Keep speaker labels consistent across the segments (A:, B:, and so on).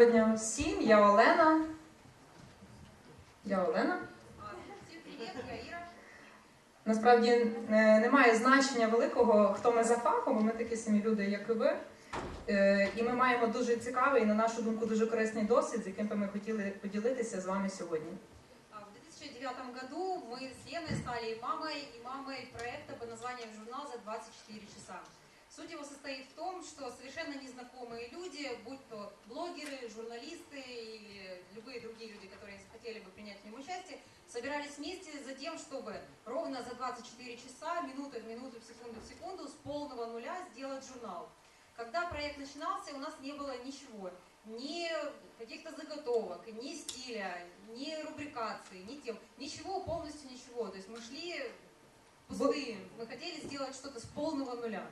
A: Доброго дня всім, я Олена. Я Олена. Насправді е, немає значення великого, хто ми за фахом, ми такі самі люди, як і ви. Е, І ми маємо дуже цікавий, і, на нашу думку, дуже корисний досвід, з яким би ми хотіли поділитися з вами сьогодні.
B: В 2009 году мы с Леной стали мамой, и мамой проекта под названием «Журнал за 24 часа». Суть его состоит в том, что совершенно незнакомые люди, будь то блогеры, журналисты или любые другие люди, которые хотели бы принять в нем участие, собирались вместе за тем, чтобы ровно за 24 часа, минута в минуту, в секунду в секунду, с полного нуля сделать журнал. Когда проект начинался, у нас не было ничего. Ни каких-то заготовок, ни стиля, ни рубрикации, ни тем. Ничего, полностью ничего. То есть мы шли пустые. Мы хотели сделать что-то с полного нуля.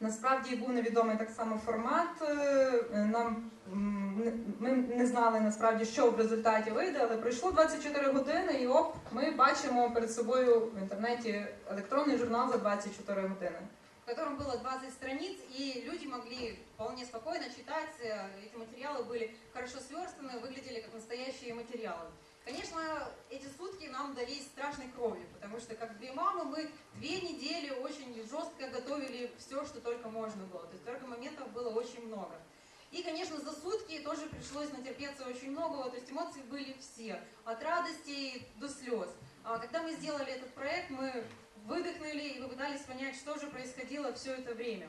A: Насправді був невідомий так само формат. е, Нам м, не- ми не знали насправді, що в результаті вийде, але пройшло 24 години, і оп, ми бачимо перед собою в інтернеті електронний журнал за 24 години.
B: в котором было 20 страниц, и люди могли вполне спокойно читать. Э, Эти материалы были хорошо сверстаны, выглядели как настоящие материалы. Конечно, эти сутки нам дались страшной кровью, потому что как две мамы мы две недели очень жестко готовили все, что только можно было. То есть только моментов было очень много. И, конечно, за сутки тоже пришлось натерпеться очень многого, то есть эмоции были все, от радости до слез. А Когда мы сделали этот проект, мы выдохнули и попытались понять, что же происходило все это время.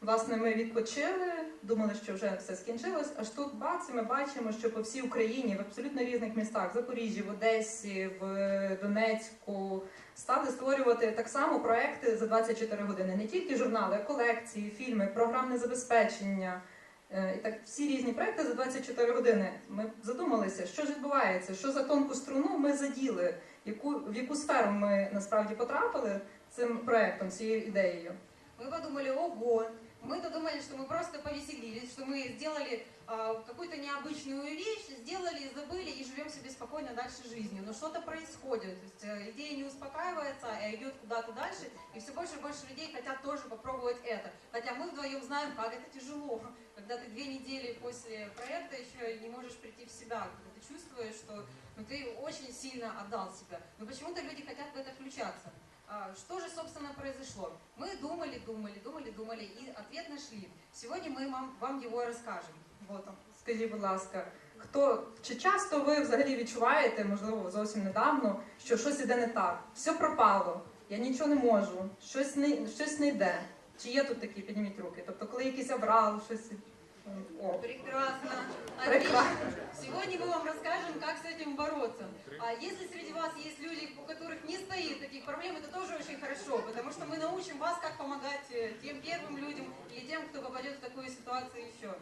A: Власне, ми відпочили, думали, що вже все скінчилось. Аж тут бац, і ми бачимо, що по всій Україні, в абсолютно різних містах, в Запоріжжі, в Одесі, в Донецьку, стали створювати так само проекти за 24 години. Не тільки журнали, а колекції, фільми, програмне забезпечення. Е, І так всі різні проекти за 24 години. Ми задумалися, що ж відбувається, що за тонку струну ми заділи, яку, в яку сферу ми насправді потрапили цим проектом, цією ідеєю.
B: Мы подумали, ого, мы-то думали, что мы просто повеселились, что мы сделали а, какую-то необычную вещь, сделали, забыли и живем себе спокойно дальше жизнью. Но что-то происходит, то есть э, идея не успокаивается, а идет куда-то дальше, и все больше и больше людей хотят тоже попробовать это. Хотя мы вдвоем знаем, как это тяжело, когда ты две недели после проекта еще не можешь прийти в себя, когда ты чувствуешь, что ну, ты очень сильно отдал себя. Но почему-то люди хотят в это включаться. Что же, собственно, произошло? Мы думали, думали, думали, думали и ответ нашли. Сегодня мы вам, вам его расскажем. Вот он.
A: Скажіть, будь ласка, хто чи часто ви взагалі відчуваєте, можливо, зовсім недавно, що щось іде не так? Все пропало, я нічого не можу, щось не щось не йде. Чи є тут такі? Підніміть руки. Тобто, коли якийсь аврал, щось. О,
B: Прекрасно.
A: Прекрасно.
B: Отлично. Сегодня мы вам расскажем, как с этим бороться. А если среди вас есть люди, у которых не стоит таких проблем, это тоже очень хорошо, потому что мы научим вас, как помогать э, тем первым людям или тем, кто попадет в такую ситуацию еще.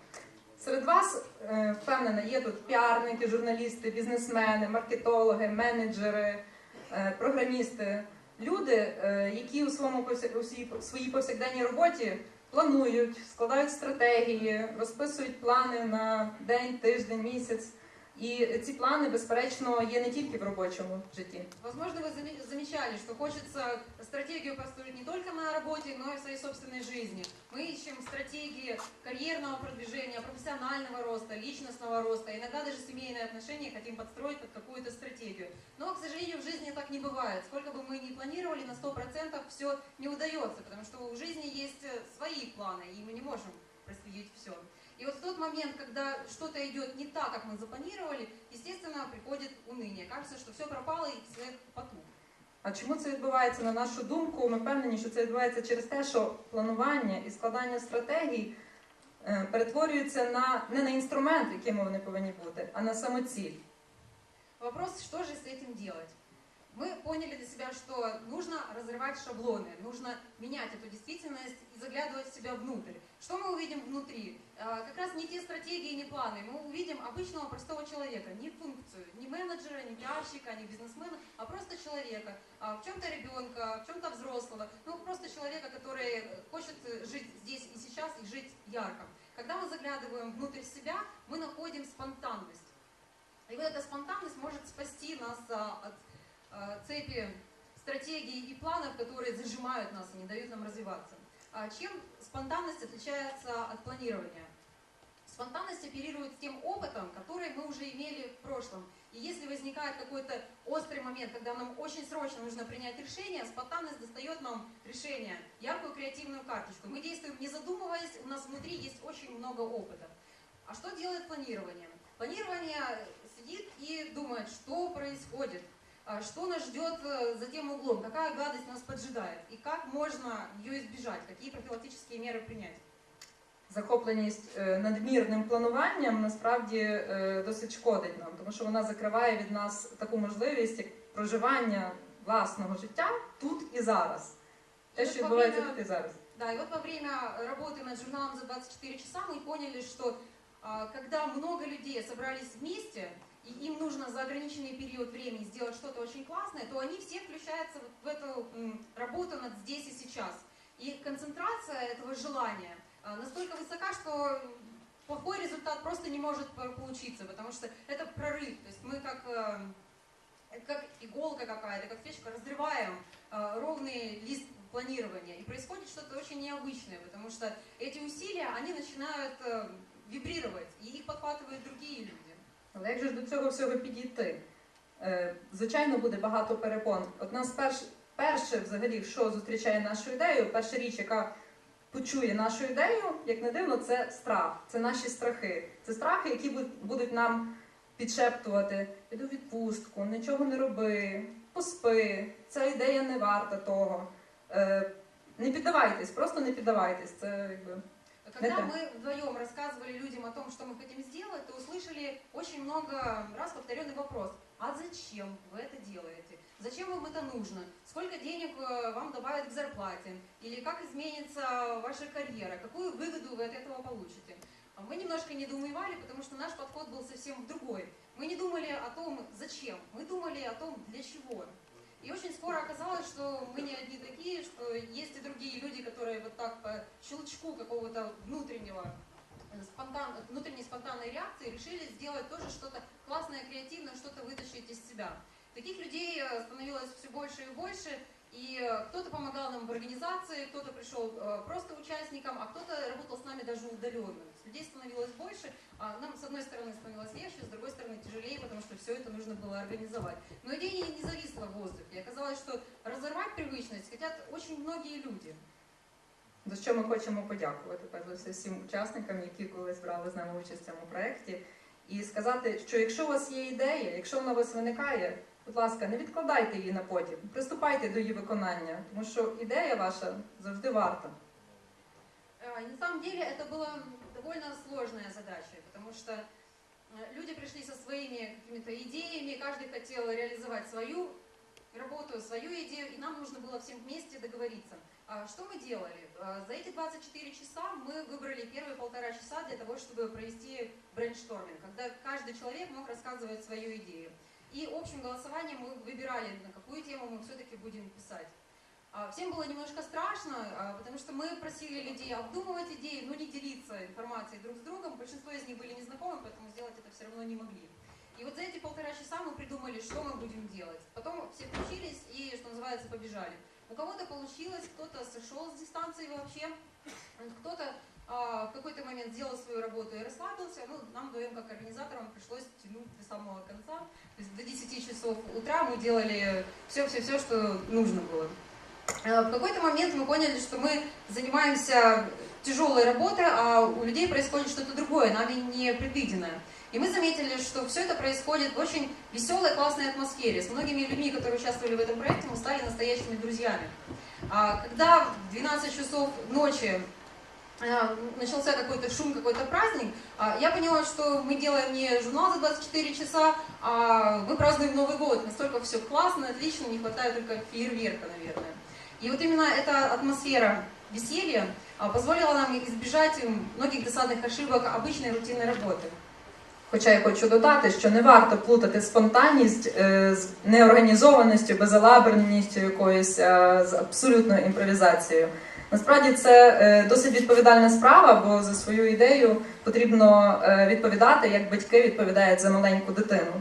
A: Серед вас, е, впевнена, є тут піарники, журналісти, бізнесмени, маркетологи, менеджери, е, програмісти, люди, е, які у своєму повсяк- у своїй- у своїй повсякденній роботі планують, складають стратегії, розписують плани на день, тиждень, місяць. І ці плани, безперечно, є не тільки в робочому житті.
B: Возможно, вы заме- замечали, что хочется стратегию построить не только на работе, но и в своей собственной жизни. Мы ищем стратегии карьерного продвижения, профессионального роста, личностного роста, иногда даже семейные отношения хотим подстроить под какую-то стратегию. Но, к сожалению, в жизни так не бывает. Сколько бы мы ни планировали, на 100% все не удается, потому что у жизни есть э, свои планы, и мы не можем проследить все. И вот в тот момент, когда что-то идет не так, как мы запланировали, естественно, приходит уныние. Кажется, что все пропало и свет потух.
A: А чому це відбувається на нашу думку? Ми впевнені, що це відбувається через те, що планування і складання стратегій е, перетворюються на не на інструмент, якими вони повинні бути, а на самоціль.
B: Вопрос, что же с этим делать? Мы поняли для себя, что нужно разрывать шаблоны, нужно менять эту действительность и заглядывать в себя внутрь. Что мы увидим внутри? А, Как раз не те стратегии, не планы. Мы увидим обычного простого человека, не функцию, не менеджера, не пиарщика, не бизнесмена, а просто человека. А, В чем-то ребенка, в чем-то взрослого. Ну, просто человека, который хочет жить здесь и сейчас и жить ярко. Когда мы заглядываем внутрь себя, мы находим спонтанность. И вот эта спонтанность может спасти нас а, от цепи стратегий и планов, которые зажимают нас и не дают нам развиваться. А чем спонтанность отличается от планирования? Спонтанность оперирует тем опытом, который мы уже имели в прошлом. И если возникает какой-то острый момент, когда нам очень срочно нужно принять решение, спонтанность достает нам решение, яркую креативную карточку. Мы действуем не задумываясь, у нас внутри есть очень много опыта. А что делает планирование? Планирование сидит и думает, что происходит, что нас ждет э, за тем углом, какая гадость нас поджидает, и как можно ее избежать, какие профилактические меры принять.
A: Захопленість е, надмірним плануванням насправді е, досить шкодить нам, тому що вона закриває від нас таку можливість як проживання власного життя тут і зараз. Те, що відбувається тут і зараз.
B: Да, и вот во время работы над журналом за 24 часа мы поняли, что а, когда много людей собрались вместе, и им нужно за ограниченный период времени сделать что-то очень классное, то они все включаются в эту работу над здесь и сейчас. И концентрация этого желания а, настолько высока, что плохой результат просто не может по- получиться, потому что это прорыв. То есть мы как, э, как иголка какая-то, как фишка, разрываем э, ровный лист планирования. И происходит что-то очень необычное, потому что эти усилия, они начинают э, вибрировать, и их подхватывают другие люди.
A: Але як же ж до цього всього підійти? Е, Звичайно, буде багато перепон. От нас перш, перше, взагалі, що зустрічає нашу ідею, перша річ, яка почує нашу ідею, як не дивно, це страх, це наші страхи. Це страхи, які бу- будуть нам підшептувати: піду в відпустку, нічого не роби, поспи, ця ідея не варта того. Е, Не піддавайтесь, просто не піддавайтесь. Це якби.
B: Когда
A: Это-
B: мы вдвоем рассказывали людям о том, что мы хотим сделать, то услышали очень много раз повторенный вопрос. А зачем вы это делаете? Зачем вам это нужно? Сколько денег э, вам добавят к зарплате? Или как изменится ваша карьера? Какую выгоду вы от этого получите? А Мы немножко недоумевали, потому что наш подход был совсем другой. Мы не думали о том, зачем, мы думали о том, для чего. И очень скоро оказалось, что мы не одни такие, что есть и другие люди, которые вот так по щелчку какого-то внутреннего спонтан, внутренней спонтанной реакции решили сделать тоже что-то классное, креативное, что-то вытащить из себя. Таких людей э, становилось все больше и больше, и э, кто-то помогал нам в организации, кто-то пришел э, просто участником, а кто-то работал с нами даже удаленно. Людей становилось больше, а нам с одной стороны становилось легче, с другой стороны тяжелее, потому что все это нужно было организовать. Но идея не зависла в воздухе. Оказалось, что разорвать привычность хотят очень многие люди.
A: За що ми хочемо подякувати перш за все всім учасникам, які колись брали з нами участь в цьому проєкті, і сказати, що якщо у вас є ідея, якщо вона у вас виникає, будь ласка, не відкладайте її на потім, приступайте до її виконання, тому що ідея ваша завжди варта.
B: Э, и На самом деле это была довольно сложная задача, потому что э, люди пришли со своими какими-то идеями, каждый хотел реализовать свою работу, свою идею, и нам нужно было всем вместе договориться. А Что мы делали? А, За эти 24 часа мы выбрали первые полтора часа для того, чтобы провести брейншторминг, когда каждый человек мог рассказывать свою идею. И общим голосованием мы выбирали, на какую тему мы все-таки будем писать. А, Всем было немножко страшно, потому что мы просили людей обдумывать идеи, но не делиться информацией друг с другом. Большинство из них были незнакомы, поэтому сделать это все равно не могли. И вот за эти полтора часа мы придумали, что мы будем делать. Потом все включились и, что называется, побежали. У кого-то получилось, кто-то сошел с дистанции вообще, кто-то а, в какой-то момент сделал свою работу и расслабился. Ну, нам вдвоем, как организаторам, пришлось тянуть до самого конца. То есть до 10 часов утра мы делали все-все-все, что нужно было. Э, В какой-то момент мы поняли, что мы занимаемся тяжелой работой, а у людей происходит что-то другое, нами не предвиденное. И мы заметили, что все это происходит в очень веселой, классной атмосфере. С многими людьми, которые участвовали в этом проекте, мы стали настоящими друзьями. А Когда в 12 часов ночи э, начался какой-то шум, какой-то праздник, а, я поняла, что мы делаем не журнал за 24 часа, а мы празднуем Новый год. Настолько все классно, отлично, не хватает только фейерверка, наверное. И вот именно эта атмосфера веселья а, позволила нам избежать м, многих досадных ошибок обычной рутинной работы.
A: Хоча я хочу додати, що не варто плутати спонтанність е, з неорганізованістю, безалаберністю якоюсь, е, з абсолютною імпровізацією. Насправді це е, досить відповідальна справа, бо за свою ідею потрібно е, відповідати, як батьки відповідають за маленьку дитину.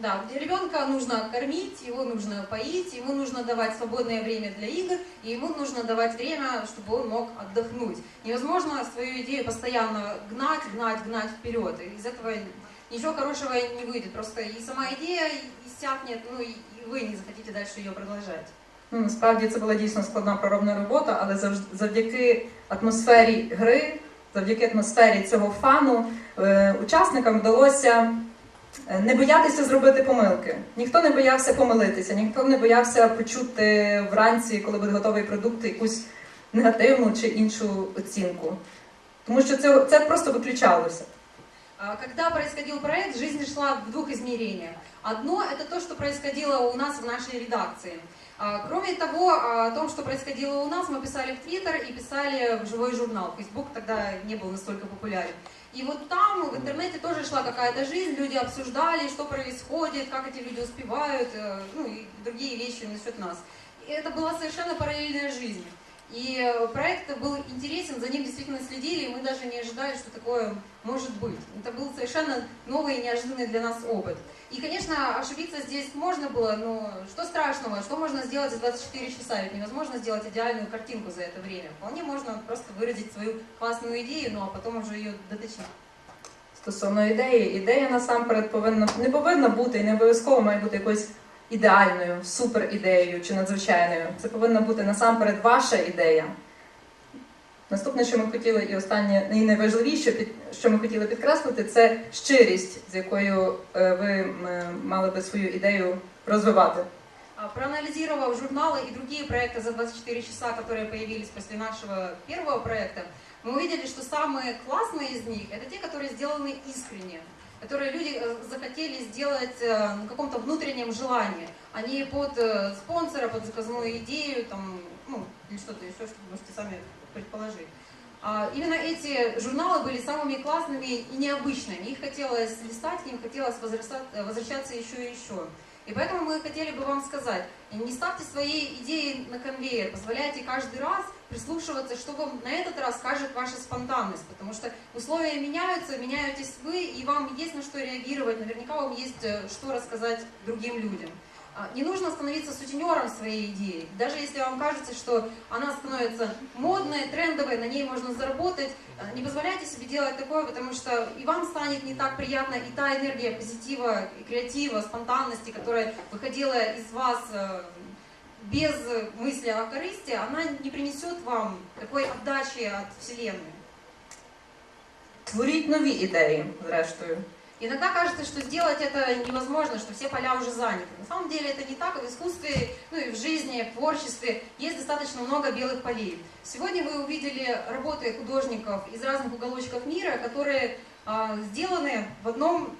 B: Да, где ребенка нужно кормить, его нужно поить, ему нужно давать свободное время для игр, и ему нужно давать время, чтобы он мог отдохнуть. Невозможно свою идею постоянно гнать, гнать, гнать вперед. И из этого ничего хорошего не выйдет. Просто и сама идея иссякнет, ну и и вы не захотите дальше ее продолжать.
A: Ну, насправді це була дійсно складна проробна робота, але завж- завдяки атмосфері гри, завдяки атмосфері цього фану, е, учасникам вдалося е, не боятися зробити помилки. Ніхто не боявся помилитися, ніхто не боявся почути вранці, коли буде готовий продукт, якусь негативну чи іншу оцінку. Тому що це, це просто виключалося.
B: Когда происходил проект, жизнь шла в двух измерениях. Одно – это то, что происходило у нас в нашей редакции. А, Кроме того, а, о том, что происходило у нас, мы писали в Твиттер и писали в живой журнал. Фейсбук тогда не был настолько популярен. И вот там в интернете тоже шла какая-то жизнь, люди обсуждали, что происходит, как эти люди успевают, э, ну и другие вещи насчет нас. И это была совершенно параллельная жизнь. И э, проект был интересен, за ним действительно следили, и мы даже не ожидали, что такое может быть. Это был совершенно новый и неожиданный для нас опыт. И, конечно, ошибиться здесь можно было, но что страшного, что можно сделать за 24 часа? Ведь невозможно сделать идеальную картинку за это время. Вполне можно просто выразить свою классную идею, ну а потом уже ее доточить.
A: Стосовно ідеї, ідея насамперед повинна не повинна бути і не обов'язково має бути якоюсь ідеальною, супер ідеєю чи надзвичайною. Це повинна бути насамперед ваша ідея. Наступне, що ми хотіли, і останнє, і найважливіше, під- що ми хотіли підкреслити, це щирість, з якою е, ви м, мали би свою ідею розвивати.
B: А, Проанализировав журналы и другие проекты за 24 часа, которые появились после нашего первого проекта, мы увидели, что самые классные из них это те, которые сделаны искренне, Которые люди э, захотели сделать э, на каком-то внутреннем желании, не под э, спонсора, под заказную идею, там, ну, или что-то еще, что вы можете сами предположить. А, Именно эти журналы были самыми классными и необычными. Их хотелось листать, к ним хотелось возвращаться еще и еще. И поэтому мы хотели бы вам сказать, не ставьте свои идеи на конвейер, позволяйте каждый раз прислушиваться, что вам на этот раз скажет ваша спонтанность, потому что условия меняются, меняетесь вы, и вам есть на что реагировать, наверняка вам есть э, что рассказать другим людям. А, Не нужно становиться сутенером своей идеи. Даже если вам кажется, что она становится модной, трендовой, на ней можно заработать, э, не позволяйте себе делать такое, потому что и вам станет не так приятно, и та энергия позитива, и креатива, спонтанности, которая выходила из вас э, без мысли о корысти, она не принесет вам такой отдачи от Вселенной.
A: Творіть нові ідеї, зрештою.
B: Иногда кажется, что сделать это невозможно, что все поля уже заняты. На самом деле это не так, в искусстве, ну и в жизни, в творчестве есть достаточно много белых полей. Сегодня вы увидели работы художников из разных уголочков мира, которые а, сделаны в одном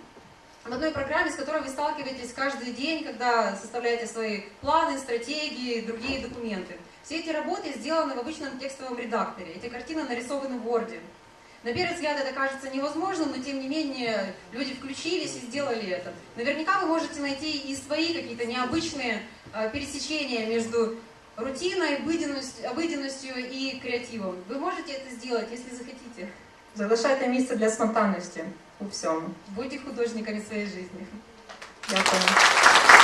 B: в одной программе, с которой вы сталкиваетесь каждый день, когда составляете свои планы, стратегии, другие документы. Все эти работы сделаны в обычном текстовом редакторе. Эти картины нарисованы в Word. На первый взгляд это кажется невозможным, но тем не менее люди включились и сделали это. Наверняка вы можете найти и свои какие-то необычные э, пересечения между рутиной, обыденностью, обыденностью и креативом. Вы можете это сделать, если захотите.
A: Залишайте місце для спонтанності у всьому.
B: Будьте художниками своей жизни.
A: Дякую.